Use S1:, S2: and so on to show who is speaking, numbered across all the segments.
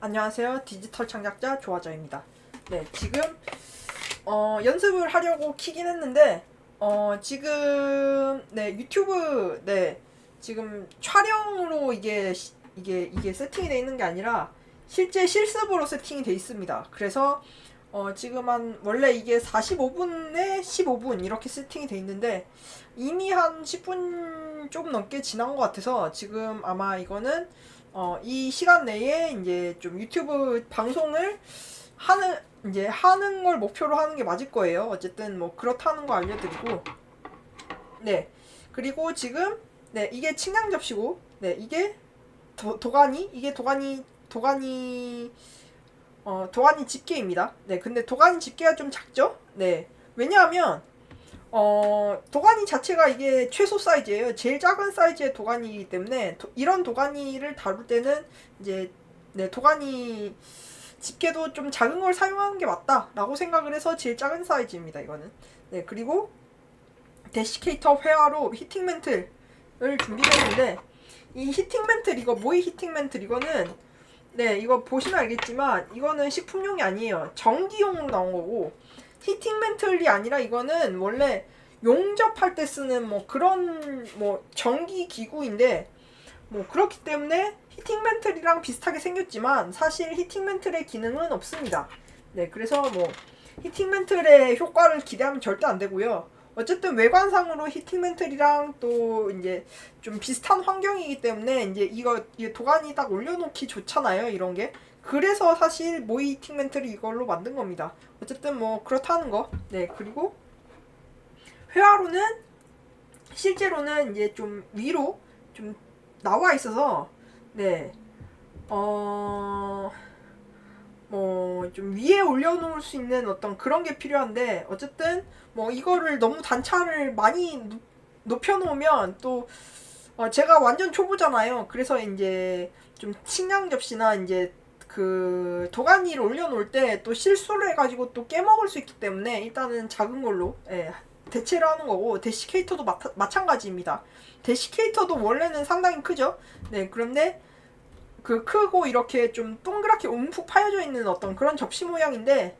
S1: 안녕하세요. 디지털 창작자 조아저입니다. 네, 지금 어, 연습을 하려고 키긴 했는데 어, 지금 네, 유튜브 네, 지금 촬영으로 이게 시- 이게 이게 세팅이 돼 있는 게 아니라 실제 실습으로 세팅이 돼 있습니다. 그래서 어, 지금 한 원래 이게 45분에 15분 이렇게 세팅이 돼 있는데 이미 한 10분 좀 넘게 지난 것 같아서 지금 아마 이거는 어, 이 시간 내에 이제 좀 유튜브 방송을 하는 이제 하는 걸 목표로 하는 게 맞을 거예요. 어쨌든 뭐 그렇다는 거 알려드리고 네 그리고 지금 네 이게 측량 접시고 네 이게 도, 도가니 이게 도가니 도가니 어 도가니 집게입니다. 네 근데 도가니 집게가 좀 작죠? 네 왜냐하면 어, 도가니 자체가 이게 최소 사이즈예요. 제일 작은 사이즈의 도가니이기 때문에 도- 이런 도가니를 다룰 때는 이제 네, 도가니 집게도 좀 작은 걸 사용하는 게 맞다라고 생각을 해서 제일 작은 사이즈입니다. 이거는. 네, 그리고 데시케이터 회화로 히팅 멘틀을 준비했는데 이 히팅 멘틀 이거 모이 히팅 멘틀 이거는 네, 이거 보시면 알겠지만 이거는 식품용이 아니에요. 전기용으로 나온 거고 히팅 멘틀이 아니라 이거는 원래 용접할 때 쓰는 뭐 그런 뭐 전기 기구인데 뭐 그렇기 때문에 히팅 멘틀이랑 비슷하게 생겼지만 사실 히팅 멘틀의 기능은 없습니다. 네, 그래서 뭐 히팅 멘틀의 효과를 기대하면 절대 안 되고요. 어쨌든 외관상으로 히팅 멘틀이랑 또 이제 좀 비슷한 환경이기 때문에 이제 이거 이게 도가니 딱 올려놓기 좋잖아요, 이런 게. 그래서 사실 모이 히팅 멘틀을 이걸로 만든 겁니다. 어쨌든 뭐 그렇다는 거. 네 그리고 회화로는 실제로는 이제 좀 위로 좀 나와 있어서 네 어 뭐 좀 위에 올려놓을 수 있는 어떤 그런 게 필요한데 어쨌든 뭐 이거를 너무 단차를 많이 높- 높여놓으면 또 어, 제가 완전 초보잖아요. 그래서 이제 좀 측량 접시나 이제 그 도가니를 올려놓을 때 또 실수를 해가지고 또 깨먹을 수 있기 때문에 일단은 작은 걸로 예, 대체를 하는 거고 데시케이터도 마, 마찬가지입니다. 데시케이터도 원래는 상당히 크죠. 네 그런데 그 크고 이렇게 좀 동그랗게 움푹 파여져 있는 어떤 그런 접시 모양인데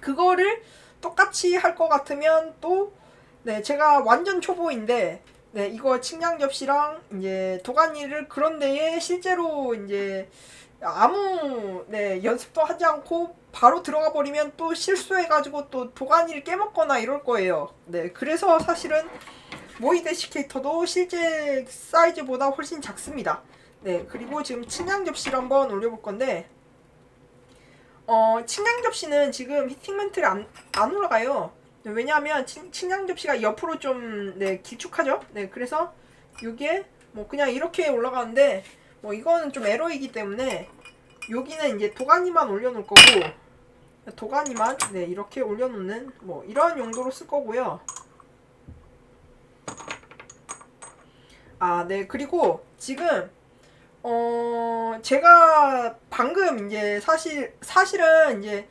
S1: 그거를 똑같이 할 것 같으면 또 네 제가 완전 초보인데 네 이거 측량 접시랑 이제 도가니를 그런 데에 실제로 이제 아무 네 연습도 하지 않고 바로 들어가 버리면 또 실수해가지고 또 도가니를 깨먹거나 이럴 거예요. 네 그래서 사실은 모이 데시케이터도 실제 사이즈보다 훨씬 작습니다. 네 그리고 지금 측량 접시를 한번 올려볼 건데 어 측량 접시는 지금 히팅 멘틀이 안, 안 올라가요. 네, 왜냐하면 치- 측량 접시가 옆으로 좀 네 길쭉하죠. 네 그래서 이게 뭐 그냥 이렇게 올라가는데 뭐 이거는 좀 에러이기 때문에 여기는 이제 도가니만 올려놓을 거고 도가니만 네 이렇게 올려놓는 뭐 이런 용도로 쓸 거고요. 아 네 그리고 지금 어 제가 방금 이제 사실 사실은 이제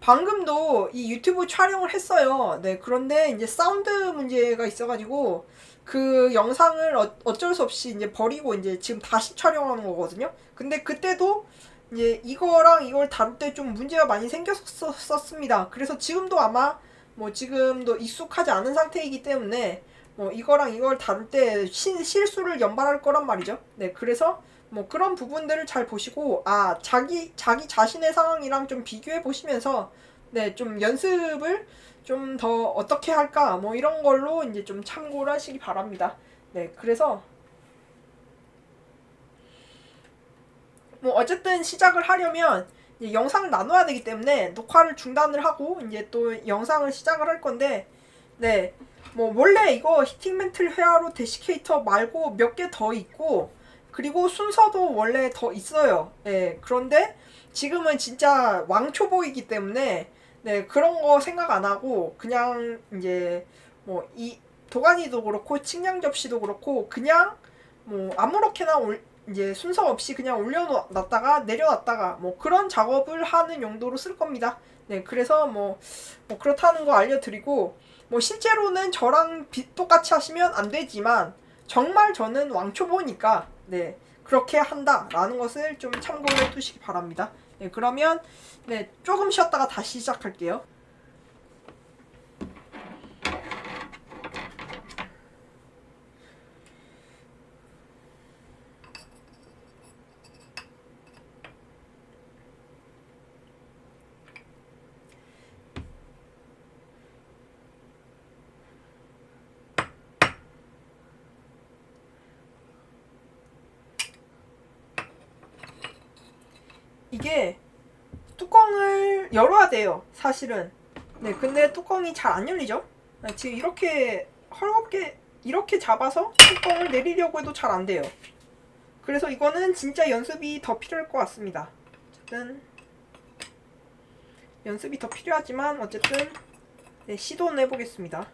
S1: 방금도 이 유튜브 촬영을 했어요. 네 그런데 이제 사운드 문제가 있어 가지고 그 영상을 어, 어쩔 수 없이 이제 버리고 이제 지금 다시 촬영하는 거거든요. 근데 그때도 이제 이거랑 이걸 다룰 때 좀 문제가 많이 생겼었습니다. 그래서 지금도 아마 뭐 지금도 익숙하지 않은 상태이기 때문에 뭐 이거랑 이걸 다룰 때 시, 실수를 연발할 거란 말이죠. 네, 그래서 뭐 그런 부분들을 잘 보시고 아 자기 자기 자신의 상황이랑 좀 비교해 보시면서 네, 좀 연습을 좀 더 어떻게 할까 뭐 이런 걸로 이제 좀 참고를 하시기 바랍니다. 네, 그래서 뭐 어쨌든 시작을 하려면 영상을 나눠야 되기 때문에 녹화를 중단을 하고 이제 또 영상을 시작을 할 건데 네. 뭐 원래 이거 히팅 멘틀 회화로 데시케이터 말고 몇 개 더 있고 그리고 순서도 원래 더 있어요. 예. 그런데 지금은 진짜 왕초보이기 때문에 네, 그런 거 생각 안 하고 그냥 이제 뭐 이 도가니도 그렇고 측량 접시도 그렇고 그냥 뭐 아무렇게나 올 이제 순서 없이 그냥 올려놨다가 내려놨다가 뭐 그런 작업을 하는 용도로 쓸 겁니다. 네, 그래서 뭐, 뭐 그렇다는 거 알려드리고 뭐 실제로는 저랑 비, 똑같이 하시면 안 되지만 정말 저는 왕초보니까 네 그렇게 한다라는 것을 좀 참고해 두시기 바랍니다. 네 그러면 네 조금 쉬었다가 다시 시작할게요. 이게 뚜껑을 열어야 돼요. 사실은. 네, 근데 뚜껑이 잘 안 열리죠? 네, 지금 이렇게 헐겁게 이렇게 잡아서 뚜껑을 내리려고 해도 잘 안 돼요. 그래서 이거는 진짜 연습이 더 필요할 것 같습니다. 어쨌든 연습이 더 필요하지만 어쨌든 네, 시도는 해보겠습니다.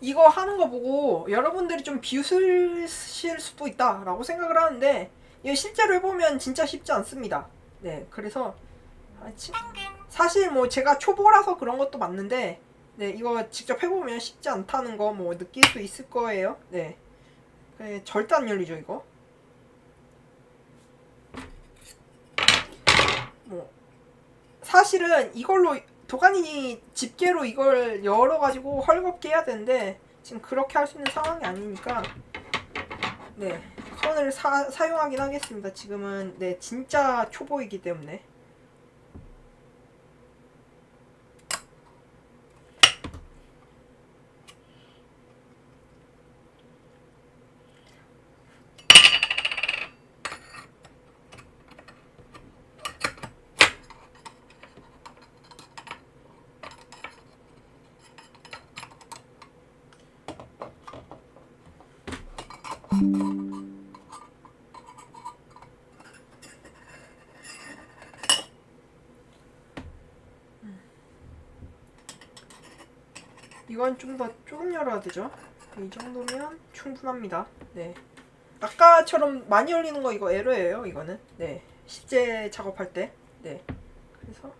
S1: 이거 하는 거 보고 여러분들이 좀 비웃으실 수도 있다라고 생각을 하는데 이거 실제로 해보면 진짜 쉽지 않습니다. 네, 그래서 사실 뭐 제가 초보라서 그런 것도 맞는데 네, 이거 직접 해보면 쉽지 않다는 거 뭐 느낄 수 있을 거예요. 네, 네, 절대 안 열리죠 이거. 뭐 사실은 이걸로 도가니 집게로 이걸 열어가지고 헐겁게 해야 되는데 지금 그렇게 할 수 있는 상황이 아니니까 네 손을 사, 사용하긴 하겠습니다. 지금은 네 진짜 초보이기 때문에 이건 좀 더 조금 열어야 되죠. 이 정도면 충분합니다. 네. 아까처럼 많이 열리는 거 이거 에러예요. 이거는 네 실제 작업할 때 네. 그래서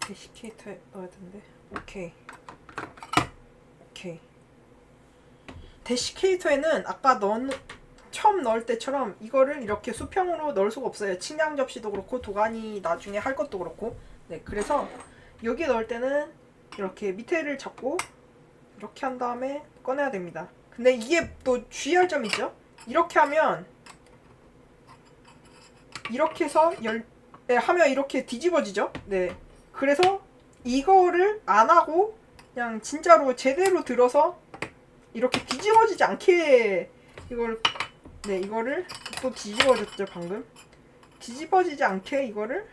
S1: 데시케이터에 넣어야 되는데? 오케이. 오케이. 데시케이터에는 아까 넣은 처음 넣을 때처럼 이거를 이렇게 수평으로 넣을 수가 없어요. 측량 접시도 그렇고 도가니 나중에 할 것도 그렇고. 네 그래서 여기 넣을 때는 이렇게 밑에를 잡고 이렇게 한 다음에 꺼내야 됩니다. 근데 이게 또 주의할 점이 있죠? 이렇게 하면 이렇게 해서 열 네, 하면 이렇게 뒤집어지죠? 네 그래서 이거를 안 하고 그냥 진짜로 제대로 들어서 이렇게 뒤집어지지 않게 이걸 네 이거를 또 뒤집어졌죠 방금. 뒤집어지지 않게 이거를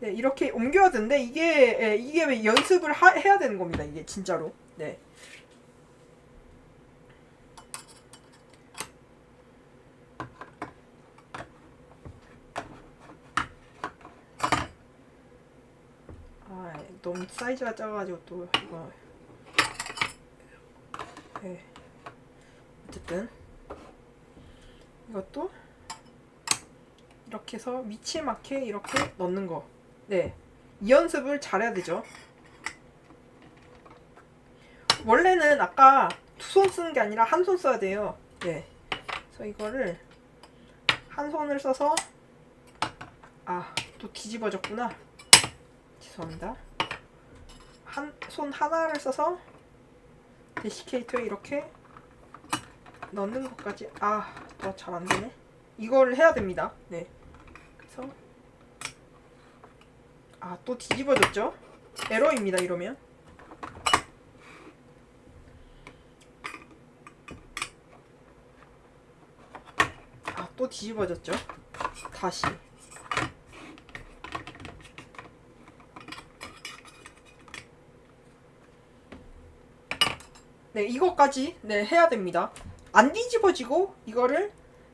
S1: 네 이렇게 옮겨야 되는데 이게 예, 이게 왜 연습을 하, 해야 되는 겁니다 이게 진짜로. 네 아, 너무 사이즈가 작아가지고 또 이거 네. 어쨌든 이것도 이렇게 해서 위치에 맞게 이렇게 넣는 거. 네. 이 연습을 잘해야 되죠. 원래는 아까 두 손 쓰는 게 아니라 한 손 써야 돼요. 네. 그래서 이거를 한 손을 써서 아, 또 뒤집어졌구나. 죄송합니다. 한 손 하나를 써서 데시케이터에 이렇게 넣는 것까지 아, 또잘안 되네. 이거를 해야 됩니다. 네. 그래서 아, 또 뒤집어졌죠? 에러입니다, 이러면. 아, 또 뒤집어졌죠? 다시. 네, 이것까지 네, 해야 됩니다. 안 뒤집어지고 이거를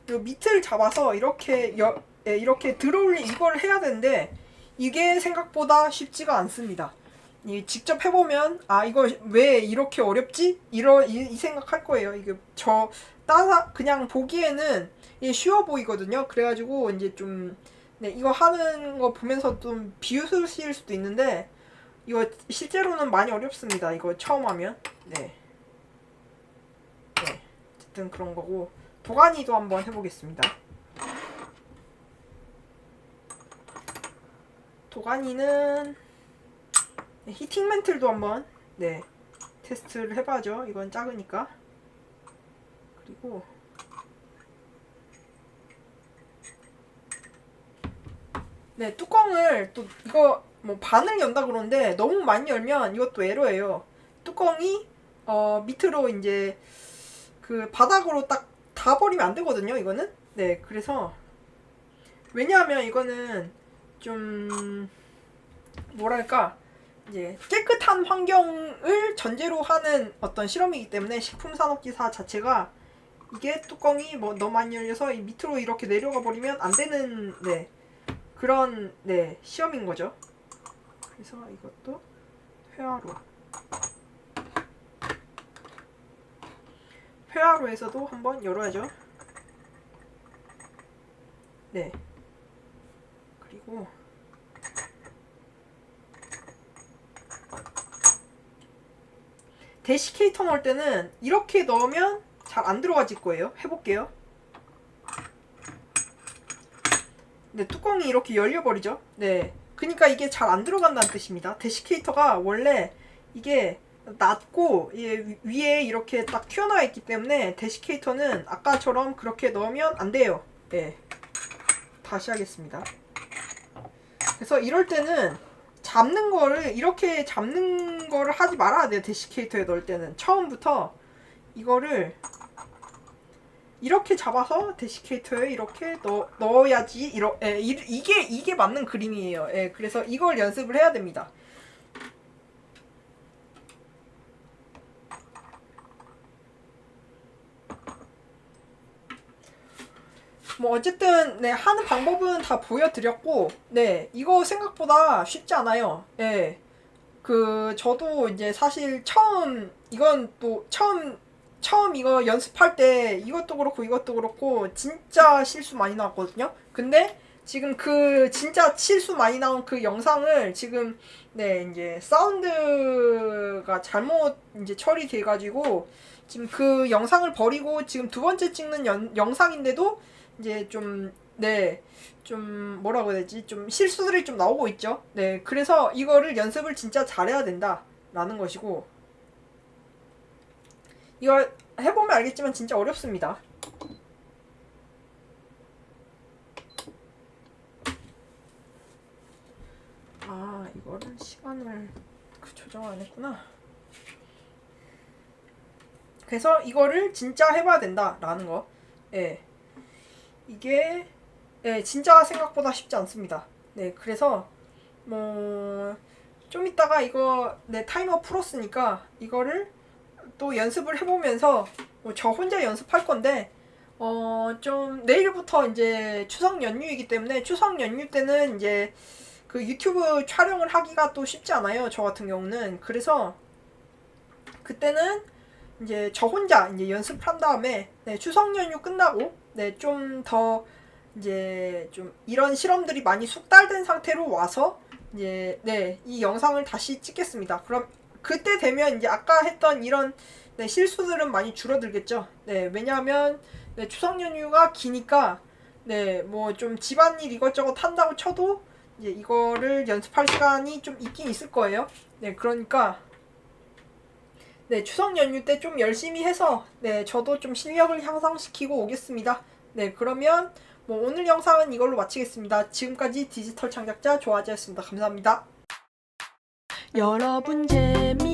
S1: 요 밑을 잡아서 이렇게 여, 예, 이렇게 들어올린 이걸 해야 되는데 이게 생각보다 쉽지가 않습니다. 이 직접 해보면 아 이거 왜 이렇게 어렵지? 이러 이, 이 생각할 거예요. 이게 저 따라 그냥 보기에는 쉬워 보이거든요. 그래가지고 이제 좀 네, 이거 하는 거 보면서 좀 비웃으실 수도 있는데 이거 실제로는 많이 어렵습니다. 이거 처음 하면 네. 네. 어쨌든 그런 거고 도가니도 한번 해보겠습니다. 도가니는 네, 히팅 멘틀도 한번 네 테스트를 해봐죠. 이건 작으니까 그리고 네 뚜껑을 또 이거 뭐 반을 연다 그러는데 너무 많이 열면 이것도 에러예요. 뚜껑이 어 밑으로 이제 그 바닥으로 딱 다 버리면 안 되거든요. 이거는 네 그래서 왜냐하면 이거는 좀 뭐랄까 이제 깨끗한 환경을 전제로 하는 어떤 실험이기 때문에 식품 산업기사 자체가 이게 뚜껑이 뭐 너무 많이 열려서 이 밑으로 이렇게 내려가 버리면 안 되는 네 그런 네 시험인 거죠. 그래서 이것도 회화로 회화로에서도 한번 열어야죠. 네. 그리고 데시케이터 넣을 때는 이렇게 넣으면 잘 안 들어가질 거예요. 해볼게요. 네, 뚜껑이 이렇게 열려버리죠. 네. 그니까 이게 잘 안 들어간다는 뜻입니다. 데시케이터가 원래 이게 낮고 예, 위에 이렇게 딱 튀어나와 있기 때문에 데시케이터는 아까처럼 그렇게 넣으면 안 돼요. 네. 다시 하겠습니다. 그래서 이럴 때는 잡는 거를 이렇게 잡는 거를 하지 말아야 돼요. 데시케이터에 넣을 때는 처음부터 이거를 이렇게 잡아서 데시케이터에 이렇게 넣, 넣어야지 이러, 예, 이, 이게 이게 맞는 그림이에요. 예, 그래서 이걸 연습을 해야 됩니다. 뭐 어쨌든 네 하는 방법은 다 보여드렸고 네 이거 생각보다 쉽지 않아요. 예. 그 저도 이제 사실 처음 이건 또 처음 처음 이거 연습할 때 이것도 그렇고 이것도 그렇고 진짜 실수 많이 나왔거든요. 근데 지금 그 진짜 실수 많이 나온 그 영상을 지금 네 이제 사운드가 잘못 이제 처리돼 가지고 지금 그 영상을 버리고 지금 두 번째 찍는 연, 영상인데도 이제 좀 네, 좀 뭐라고 해야 되지? 좀 실수들이 좀 나오고 있죠. 네, 그래서 이거를 연습을 진짜 잘해야 된다라는 것이고 이거 해 보면 알겠지만 진짜 어렵습니다. 아, 이거를 시간을 그 조정 안 했구나. 그래서 이거를 진짜 해봐야 된다라는 거. 예. 이게 예, 진짜 생각보다 쉽지 않습니다. 네, 그래서 뭐 좀 이따가 이거 네 타이머 풀었으니까 이거를 또 연습을 해보면서 뭐 저 혼자 연습할 건데 어 좀 내일부터 이제 추석 연휴이기 때문에 추석 연휴 때는 이제 그 유튜브 촬영을 하기가 또 쉽지 않아요. 저 같은 경우는 그래서 그때는 이제 저 혼자 이제 연습을 한 다음에 네, 추석 연휴 끝나고 네, 좀 더 이제 좀 이런 실험들이 많이 숙달된 상태로 와서 이제 네, 이 영상을 다시 찍겠습니다. 그럼 그때 되면 이제 아까 했던 이런 네, 실수들은 많이 줄어들겠죠. 네, 왜냐하면 네, 추석 연휴가 기니까 네, 뭐 좀 집안일 이것저것 한다고 쳐도 이제 이거를 연습할 시간이 좀 있긴 있을 거예요. 네, 그러니까 네, 추석 연휴 때 좀 열심히 해서 네, 저도 좀 실력을 향상시키고 오겠습니다. 네, 그러면 뭐 오늘 영상은 이걸로 마치겠습니다. 지금까지 디지털 창작자 조아지였습니다. 감사합니다. 여러분 재미있으셨나요?